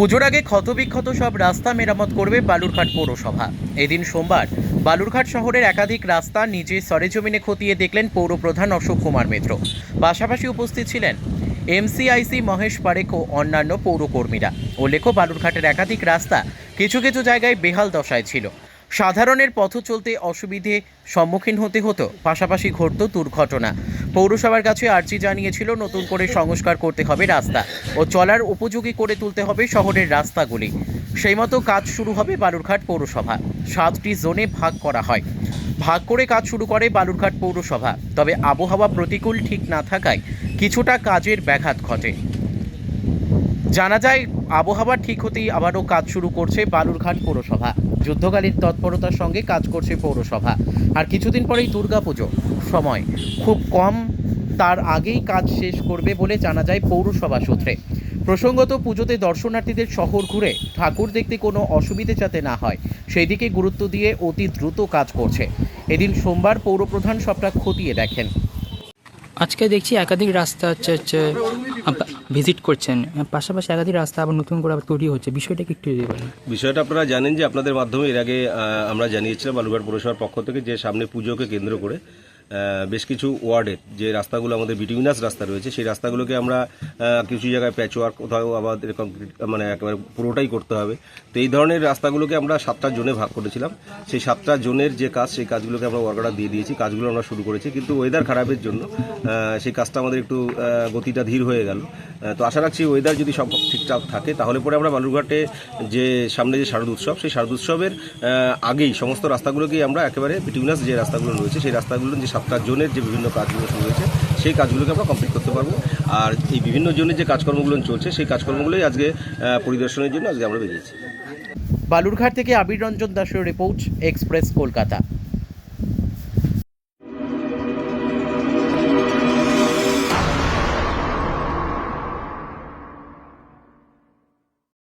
পুজোর আগে ক্ষতবিক্ষত সব রাস্তা মেরামত করবে বালুরঘাট পৌরসভা। এদিন সোমবার বালুরঘাট শহরের একাধিক রাস্তা নিজে সরেজমিনে খতিয়ে দেখলেন পৌরপ্রধান অশোক কুমার মিত্র। পাশাপাশি উপস্থিত ছিলেন এমসিআইসি মহেশ পারেখ ও অন্যান্য পৌরকর্মীরা। উল্লেখ্য, বালুরঘাটের একাধিক রাস্তা কিছু কিছু জায়গায় বেহাল দশায় ছিল। সাধারণের পথ চলতে অসুবিধে সম্মুখীন হতে হতো, পাশাপাশি ঘটত দুর্ঘটনা। পৌরসভার কাছে আর্জি জানিয়েছিল, নতুন করে সংস্কার করতে হবে রাস্তা ও চলার উপযোগী করে তুলতে হবে শহরের রাস্তাগুলি। সেই মতো কাজ শুরু হবে বালুরঘাট পৌরসভা। সাতটি জোনে ভাগ করা হয়। ভাগ করে কাজ শুরু করে বালুরঘাট পৌরসভা। তবে আবহাওয়া প্রতিকূল ঠিক না থাকায় কিছুটা কাজের ব্যাঘাত ঘটে। জানা যায়, আবহাওয়া ঠিক হতেই আবারও কাজ শুরু করছে বালুরঘাট পৌরসভা। যুদ্ধকালীন তৎপরতার সঙ্গে কাজ করছে পৌরসভা। আর কিছুদিন পরেই দুর্গাপুজো। সময় খুব কম, তার আগেই কাজ শেষ করবে বলে জানা যায় পৌরসভা সূত্রে। প্রসঙ্গত, পুজোতে দর্শনার্থীদের শহর ঘুরে ঠাকুর দেখতে কোনো অসুবিধে যাতে না হয় সেই দিকে গুরুত্ব দিয়ে অতি দ্রুত কাজ করছে। এদিন সোমবার পৌরপ্রধান সবটা খতিয়ে দেখেন। আজকে দেখছি একাধিক রাস্তা হচ্ছে হচ্ছে ভিজিট করছেন। পাশাপাশি একাধিক রাস্তা আবার নতুন করে আবার তৈরি হচ্ছে। বিষয়টা কি একটু বলেন। বিষয়টা আপনারা জানেন যে আপনাদের মাধ্যমে এর আগে আমরা জানিয়েছিলাম বালুঘাট পৌরসভার পক্ষ থেকে যে সামনে পুজোকে কেন্দ্র করে বেশ কিছু ওয়ার্ডের যে রাস্তাগুলো আমাদের বিটুইনাস রাস্তা রয়েছে, সেই রাস্তাগুলোকে আমরা কিছু জায়গায় প্যাচ ওয়ার্ক কোথাও আবার এরকম মানে একেবারে পুরোটাই করতে হবে। তো এই ধরনের রাস্তাগুলোকে আমরা সাতটা জোনে ভাগ করেছিলাম। সেই সাতটা জোনের যে কাজ, সেই কাজগুলোকে আমরা ওয়ার্কাররা দিয়ে দিয়েছি। কাজগুলো আমরা শুরু করেছি, কিন্তু ওয়েদার খারাপের জন্য সেই কাজটা আমাদের একটু গতিটা ধীর হয়ে গেল। তো আশা রাখছি ওয়েদার যদি সব ঠিকঠাক থাকে, তাহলে পরে আমরা বালুরঘাটে যে সামনে যে শারদ উৎসব, সেই শারদ উৎসবের আগেই সমস্ত রাস্তাগুলোকেই আমরা একেবারে বিটুইনাস যে রাস্তাগুলো রয়েছে, সেই রাস্তাগুলো যে সাতটা জোনের যে বিভিন্ন কাজগুলো শুরু হয়েছে, সেই কাজগুলোকে আমরা কমপ্লিট করতে পারব। আর এই বিভিন্ন জোনের যে কাজকর্মগুলো চলছে, সেই কাজকর্মগুলোই আজকে পরিদর্শনের জন্য আজকে আমরা বেরিয়েছি। বালুরঘাট থেকে আবির রঞ্জন দাসের রিপোর্ট এক্সপ্রেস কলকাতা।